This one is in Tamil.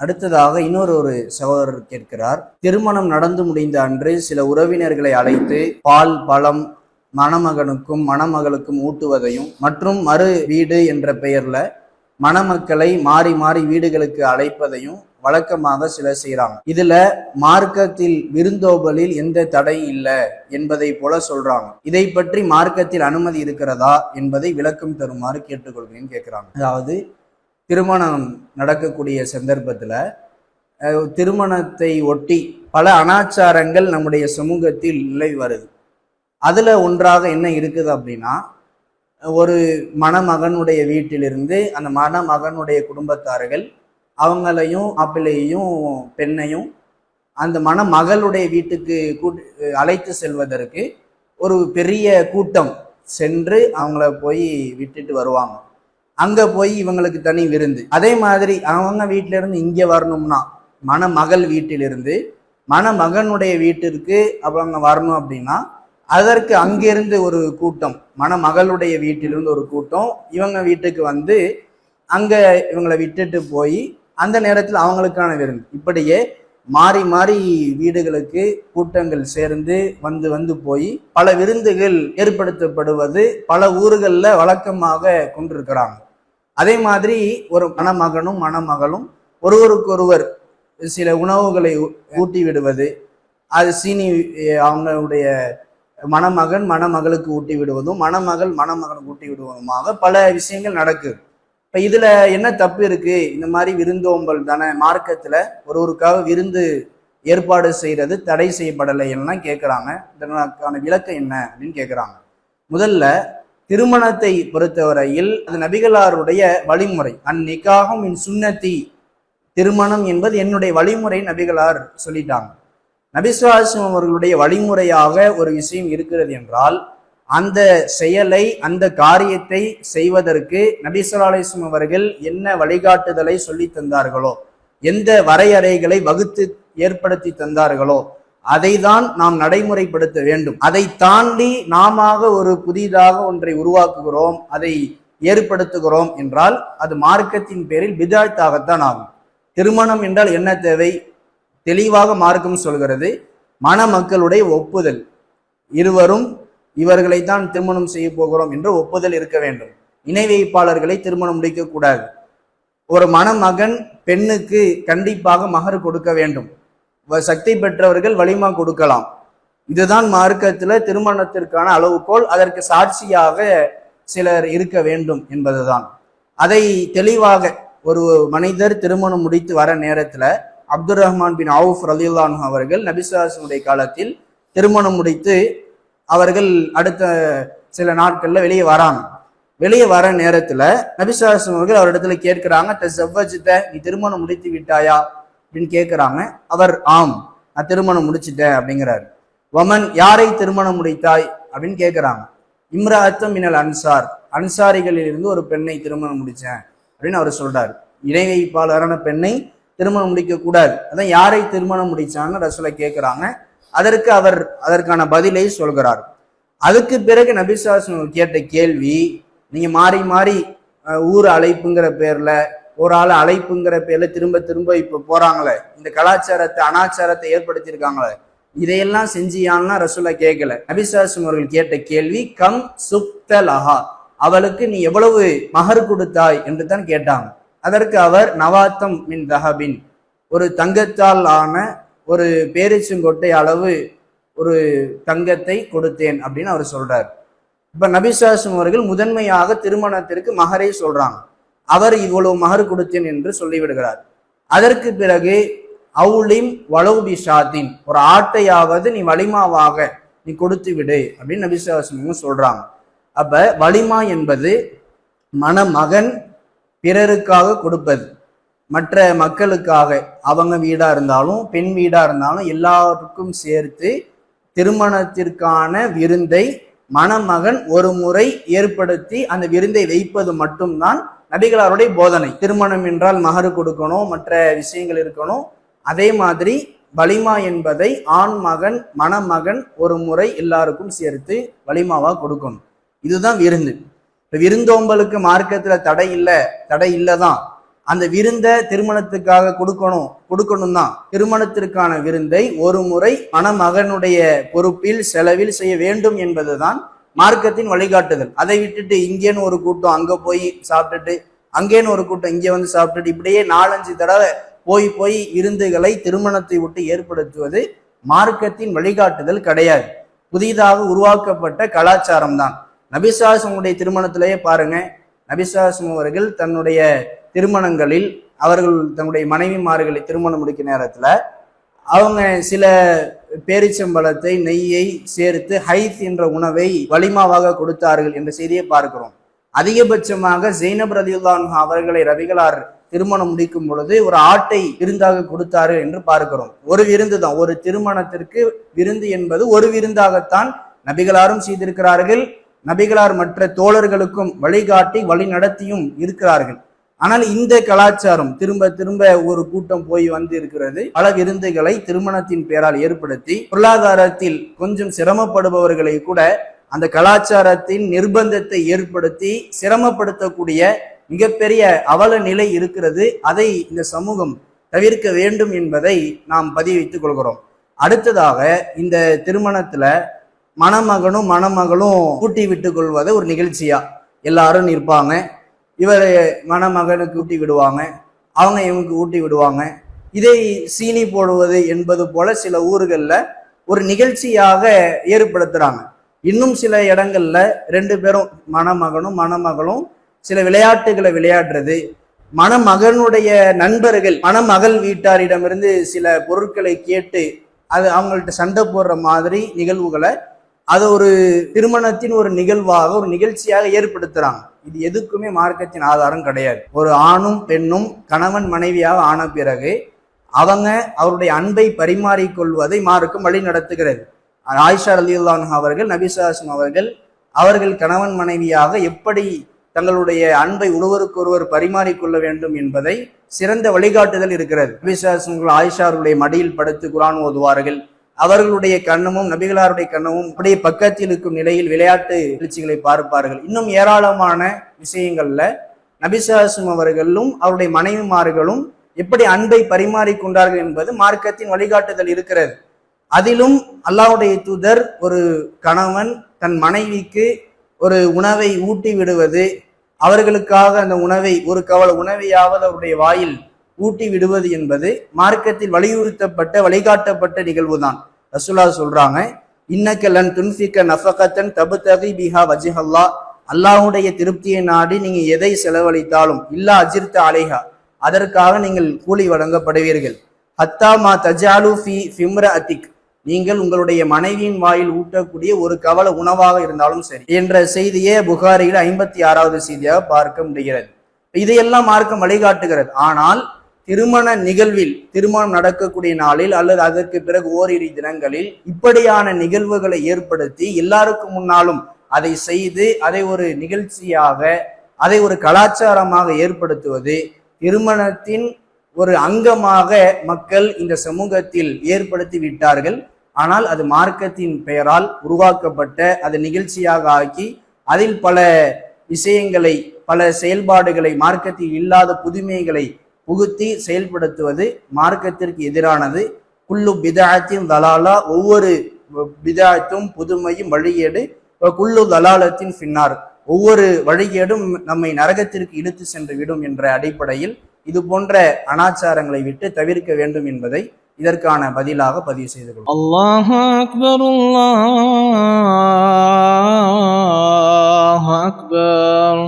அடுத்ததாக இன்னொரு ஒரு சகோதரர் கேட்கிறார் திருமணம் நடந்து முடிந்த அன்று சில உறவினர்களை அழைத்து பால் பழம் மணமகனுக்கும் மணமகளுக்கும் ஊட்டுவதையும் மற்றும் மறு வீடு என்ற பெயர்ல மணமக்களை மாறி மாறி வீடுகளுக்கு அழைப்பதையும் வழக்கமாக சிலர் செய்கிறாங்க இதுல மார்க்கத்தில் விருந்தோபலில் எந்த தடை இல்லை என்பதை போல சொல்றாங்க. இதை பற்றி மார்க்கத்தில் அனுமதி இருக்கிறதா என்பதை விளக்கம் தருமாறு கேட்டுக்கொள்கிறேன் கேட்கிறாங்க. அதாவது திருமணம் நடக்கக்கூடிய சந்தர்ப்பத்தில் திருமணத்தை ஒட்டி பல அனாச்சாரங்கள் நம்முடைய சமூகத்தில் நிலை வருது. அதில் ஒன்றாக என்ன இருக்குது அப்படின்னா ஒரு மணமகனுடைய வீட்டிலிருந்து அந்த மணமகனுடைய குடும்பத்தார்கள் அவங்களையும் மாப்பிள்ளையையும் பெண்ணையும் அந்த மணமகளுடைய வீட்டுக்கு கூட்டு அழைத்து செல்வதற்கு ஒரு பெரிய கூட்டம் சென்று அவங்கள போய் விட்டுட்டு வருவாங்க. அங்க போய் இவங்களுக்கு தனி விருந்து. அதே மாதிரி அவங்க வீட்டில இருந்து இங்க வரணும்னா மணமகள் வீட்டிலிருந்து மணமகனுடைய வீட்டிற்கு அவங்க வரணும் அப்படின்னா அதற்கு அங்கிருந்து ஒரு கூட்டம் மணமகளுடைய வீட்டிலிருந்து ஒரு கூட்டம் இவங்க வீட்டுக்கு வந்து அங்க இவங்களை விட்டுட்டு போய் அந்த நேரத்தில் அவங்களுக்கான விருந்து. இப்படியே மாறி மாறி வீடுகளுக்கு கூட்டங்கள் சேர்ந்து வந்து வந்து போய் பல விருந்துகள் ஏற்படுத்தப்படுவது பல ஊர்களில் வழக்கமாக கொண்டிருக்கிறாங்க. அதே மாதிரி ஒரு மணமகனும் மணமகளும் ஒருவருக்கொருவர் சில உணவுகளை ஊட்டி விடுவது அது சீனி அவங்களுடைய மணமகன் மணமகளுக்கு ஊட்டி விடுவதும் மணமகள் மணமகனுக்கு ஊட்டி விடுவதுமாக பல விஷயங்கள் நடக்குது இப்போ இதில் என்ன தப்பு இருக்குது இந்த மாதிரி விருந்தோம்பல் தானே மார்க்கத்தில் ஒருவருக்காக விருந்து ஏற்பாடு செய்கிறது தடை செய்யப்படலை எல்லாம் கேட்குறாங்க இதற்கான விளக்கம் என்ன அப்படின்னு கேட்குறாங்க முதல்ல திருமணத்தை பொறுத்தவரையில் அது நபிகளாருடைய வழிமுறை. அந்நிக்காகும் என் சுண்ணத்தி திருமணம் என்பது என்னுடைய வழிமுறை நபிகளார் சொல்லிட்டாங்க. நபிசுவாசம் அவர்களுடைய வழிமுறையாக ஒரு விஷயம் இருக்கிறது என்றால் அந்த செயலை அந்த காரியத்தை செய்வதற்கு நபிசுல்லாஸ்லம் அவர்கள் என்ன வழிகாட்டுதலை சொல்லி தந்தார்களோ எந்த வரையறைகளை வகுத்து ஏற்படுத்தி தந்தார்களோ அதை தான் நாம் நடைமுறைப்படுத்த வேண்டும். அதை தாண்டி நாம ஒரு புதிதாக ஒன்றை உருவாக்குகிறோம் அதை ஏற்படுத்துகிறோம் என்றால் அது மார்க்கத்தின் பேரில் பிதாழ்த்தாகத்தான் ஆகும். திருமணம் என்றால் என்ன தேவை? தெளிவாக மார்க்கம் சொல்கிறது மணமக்களுடைய ஒப்புதல். இருவரும் இவர்களை தான் திருமணம் செய்ய போகிறோம் என்று ஒப்புதல் இருக்க வேண்டும். இணை வைப்பாளர்களை திருமணம் முடிக்கக்கூடாது ஒரு மணமகன் பெண்ணுக்கு கண்டிப்பாக மகர் கொடுக்க வேண்டும். சக்தி பெற்றவர்கள் வலிமா கொடுக்கலாம். இதுதான் மார்க்கத்தில் திருமணத்திற்கான அளவுகோல். அதற்கு சாட்சியாக சிலர் இருக்க வேண்டும் என்பதுதான். அதை தெளிவாக ஒரு மனிதர் திருமணம் முடித்து வர நேரத்தில் அப்துல் ரஹ்மான் பின் அவுஃப் ரலியுல்லான் அவர்கள் நபிசுல்லாசனுடைய காலத்தில் திருமணம் முடித்து அவர்கள் அடுத்த சில நாட்களில் வெளியே வராங்க. வெளியே வர நேரத்தில் நபிசுல்லாசன் அவர்கள் அவரிடத்துல கேட்கிறாங்க "த நீ திருமணம் முடித்து விட்டாயா? அப்படின்னு கேட்குறாங்க அவர் ஆம் நான் திருமணம் முடிச்சிட்டேன் அப்படிங்கிறாரு. வமன் யாரை திருமணம் முடித்தாய்? அப்படின்னு கேட்குறாங்க இம்ராத்தம் மினல் அன்சார் அன்சாரிகளில் இருந்து ஒரு பெண்ணை திருமணம் முடித்தேன் அப்படின்னு அவர் சொல்கிறார் இணை வைப்பாளரான பெண்ணை திருமணம் முடிக்கக்கூடாது அதான் யாரை திருமணம் முடிச்சான்னு ரசூலை கேட்குறாங்க அதற்கு அவர் அதற்கான பதிலை சொல்கிறார். அதுக்கு பிறகு நபிசாசன் கேட்ட கேள்வி நீங்கள் மாறி மாறி ஊர் அழைப்புங்கிற பேரில் ஒரு ஆள் அழைப்புங்கிற பேர்ல திரும்ப திரும்ப இப்ப போறாங்களே. இந்த கலாச்சாரத்தை அனாச்சாரத்தை ஏற்படுத்தியிருக்காங்களே. இதையெல்லாம் செஞ்சியான்னா ரசூலா கேட்கல நபிசாசம் அவர்கள் கேட்ட கேள்வி கம் சுக்தலஹா அவளுக்கு நீ எவ்வளவு மகர் கொடுத்தாய் என்று தான் கேட்டாங்க. அதற்கு அவர் நவாத்தம் மின் தஹபின் ஒரு தங்கத்தால் ஆன ஒரு பேரிச்சங்கொட்டை அளவு ஒரு தங்கத்தை கொடுத்தேன் அப்படின்னு அவர் சொல்றார். இப்ப நபிசாசம் அவர்கள் முதன்மையாக திருமணத்திற்கு மகரை சொல்றாங்க. அவர் இவ்வளவு மகர் கொடுத்தேன் என்று சொல்லிவிடுகிறார். அதற்கு பிறகு அவுலிம் வளவுபி ஷாத்தின் ஒரு ஆட்டையாவது நீ வலிமாவாக நீ கொடுத்து விடு அப்படின்னு நபிசாசம் சொல்றாங்க. அப்ப வலிமா என்பது மணமகன் பிறருக்காக கொடுப்பது. மற்ற மக்களுக்காக அவங்க வீடா இருந்தாலும் பெண் வீடா இருந்தாலும் எல்லாருக்கும் சேர்த்து திருமணத்திற்கான விருந்தை மணமகன் ஒரு முறை ஏற்படுத்தி அந்த விருந்தை வைப்பது மட்டும்தான் நபிகளாருடைய போதனை. திருமணம் என்றால் மகரு கொடுக்கணும் மற்ற விஷயங்கள் இருக்கணும். அதே மாதிரி வலிமா என்பதை ஆண் மகன் மணமகன் ஒரு முறை எல்லாருக்கும் சேர்த்து வலிமாவா கொடுக்கணும். இதுதான் விருந்து. இப்ப விருந்தோம்பலுக்கு மார்க்கத்துல தடை இல்லை தடை இல்லைதான். அந்த விருந்தை திருமணத்துக்காக கொடுக்கணும் கொடுக்கணும் தான் திருமணத்திற்கான விருந்தை ஒரு முறை மணமகனுடைய பொறுப்பில் செலவில் செய்ய வேண்டும் என்பதுதான் மார்க்கத்தின் வழிகாட்டுதல். அதை விட்டுட்டு இங்கேன்னு ஒரு கூட்டம் அங்கே போய் சாப்பிட்டுட்டு அங்கேன்னு ஒரு கூட்டம் இங்கே வந்து சாப்பிட்டுட்டு இப்படியே நாலஞ்சு தடவை போய் போய் விருந்துகளை திருமணத்தை விட்டு ஏற்படுத்துவது மார்க்கத்தின் வழிகாட்டுதல் கிடையாது. புதிதாக உருவாக்கப்பட்ட கலாச்சாரம் தான் நபிசாசமுடைய திருமணத்திலேயே பாருங்க. நபிசாசம் அவர்கள் தன்னுடைய திருமணங்களில் அவர்கள் தன்னுடைய மனைவிமார்களை திருமணம் முடிக்க நேரத்தில் அவங்க சில பேரிச்சம்பழத்தை நெய்யை சேர்த்து ஹைத் என்ற உணவை வலிமாவாக கொடுத்தார்கள் என்ற செய்தியை பார்க்கிறோம். அதிகபட்சமாக ஜெய்னப் ரதியுல்லான் அவர்களை ரவிகளார் திருமணம் முடிக்கும் பொழுது ஒரு ஆட்டை விருந்தாக கொடுத்தாரு என்று பார்க்கிறோம். ஒரு விருந்து தான். ஒரு திருமணத்திற்கு விருந்து என்பது ஒரு விருந்தாகத்தான் நபிகளாரும் செய்திருக்கிறார்கள். நபிகளார் மற்ற தோழர்களுக்கும் வழிகாட்டி வழி நடத்தியும் இருக்கிறார்கள். ஆனால் இந்த கலாச்சாரம் திரும்ப திரும்ப ஒரு கூட்டம் போய் வந்து இருக்கிறது பல விருந்துகளை திருமணத்தின் பெயரால் ஏற்படுத்தி பொருளாதாரத்தில் கொஞ்சம் சிரமப்படுபவர்களை கூட அந்த கலாச்சாரத்தின் நிர்பந்தத்தை ஏற்படுத்தி சிரமப்படுத்தக்கூடிய மிகப்பெரிய அவல நிலை இருக்கிறது. அதை இந்த சமூகம் தவிர்க்க வேண்டும் என்பதை நாம் பதிவு வைத்துக் கொள்கிறோம். அடுத்ததாக இந்த திருமணத்துல மணமகனும் மணமகளும் கூட்டி விட்டு கொள்வதை ஒரு நிகழ்ச்சியா எல்லாரும் நிற்பாங்க. இவர் மணமகனுக்கு ஊட்டி விடுவாங்க அவங்க இவனுக்கு ஊட்டி விடுவாங்க. இதை சீனி போடுவது என்பது போல சில ஊர்களில் ஒரு நிகழ்ச்சியாக ஏற்படுத்துகிறாங்க இன்னும் சில இடங்கள்ல ரெண்டு பேரும் மணமகனும் மணமகளும் சில விளையாட்டுகளை விளையாடுறது. மணமகனுடைய நண்பர்கள் மணமகள் வீட்டாரிடமிருந்து சில பொருட்களை கேட்டு அது அவங்கள்ட்ட சண்டை போடுற மாதிரி நிகழ்வுகளை அதை ஒரு திருமணத்தின் ஒரு நிகழ்வாக ஒரு நிகழ்ச்சியாக ஏற்படுத்துகிறாங்க இது எதுக்குமே மார்க்கத்தின் ஆதாரம் கிடையாது. ஒரு ஆணும் பெண்ணும் கணவன் மனைவியாக ஆன பிறகு அவங்க அவருடைய அன்பை பரிமாறிக்கொள்வதை மார்க்கம் வழி நடத்துகிறது. ஆயிஷா அலியுல்லான் அவர்கள் நபிசாசம் அவர்கள் அவர்கள் கணவன் மனைவியாக எப்படி தங்களுடைய அன்பை ஒருவருக்கொருவர் பரிமாறிக்கொள்ள வேண்டும் என்பதை சிறந்த வழிகாட்டுதல் இருக்கிறது. நபிசாசங்கள் ஆயிஷாருடைய மடியில் படுத்து குரான் ஓதுவார்கள். அவர்களுடைய கண்ணமும் நபிகளாருடைய கண்ணமும் அப்படியே பக்கத்தில் இருக்கும் நிலையில் விளையாட்டு நிகழ்ச்சிகளை பார்ப்பார்கள். இன்னும் ஏராளமான விஷயங்கள்ல நபிசாசும் அவர்களும் அவருடைய மனைவிமார்களும் எப்படி அன்பை பரிமாறிக்கொண்டார்கள் என்பது மார்க்கத்தின் வழிகாட்டுதல் இருக்கிறது. அதிலும் அல்லாவுடைய தூதர் ஒரு கணவன் தன் மனைவிக்கு ஒரு உணவை ஊட்டி விடுவது அவர்களுக்காக அந்த உணவை ஒரு கவல உணவையாவது அவருடைய வாயில் ஊட்டி விடுவது என்பது மார்க்கத்தில் வலியுறுத்தப்பட்ட வழிகாட்டப்பட்ட நிகழ்வு தான் ரசுல்லா சொல்றாங்க இன்னக்கலன் துன்ஃபிக்க நஃபகத்தன் தபுதகி பிஹா வஜிஹல்லா. அல்லாஹுடைய திருப்தியை நாடி நீங்க எதை செலவழித்தாலும் இல்லா அஜிர்த்த அலைஹா. அதற்காக நீங்கள் கூலி வழங்கப்படுவீர்கள். ஹத்தா மா தஜாலு ஃபி ஃபிம்ர அத்திக் நீங்கள் உங்களுடைய மனைவியின் வாயில் ஊட்டக்கூடிய ஒரு கவல உணவாக இருந்தாலும் சரி என்ற செய்தியே புகாரியில் ஐம்பத்தி ஆறாவது செய்தியாக பார்க்க முடிகிறது. இதையெல்லாம் மார்க்கம் வழிகாட்டுகிறது. ஆனால் திருமண நிகழ்வில் திருமணம் நடக்கக்கூடிய நாளில் அல்லது அதற்கு பிறகு ஓரிரு தினங்களில் இப்படியான நிகழ்வுகளை ஏற்படுத்தி எல்லாருக்கும் முன்னாலும் அதை செய்து அதை ஒரு நிகழ்ச்சியாக அதை ஒரு கலாச்சாரமாக ஏற்படுத்துவது திருமணத்தின் ஒரு அங்கமாக மக்கள் இந்த சமூகத்தில் ஏற்படுத்தி விட்டார்கள். ஆனால் அது மார்க்கத்தின் பெயரால் உருவாக்கப்பட்ட அது நிகழ்ச்சியாக ஆக்கி அதில் பல விஷயங்களை பல செயல்பாடுகளை மார்க்கத்தில் இல்லாத புதுமைகளை புகுத்தி செயல்படுத்துவது மார்க்கத்திற்கு எதிரானது. குள்ளு பிதாயத்தின் தலாலா ஒவ்வொரு பிதாயத்தும் புதுமையும் வழியேடு குள்ளு தலாலத்தின் பின்னார். ஒவ்வொரு வழிகேடும் நம்மை நரகத்திற்கு இழுத்து சென்று விடும் என்ற அடிப்படையில் இது போன்ற அனாச்சாரங்களை விட்டு தவிர்க்க வேண்டும் என்பதை இதற்கான பதிலாக பதிவு செய்து கொள்ளும் அக்பர்.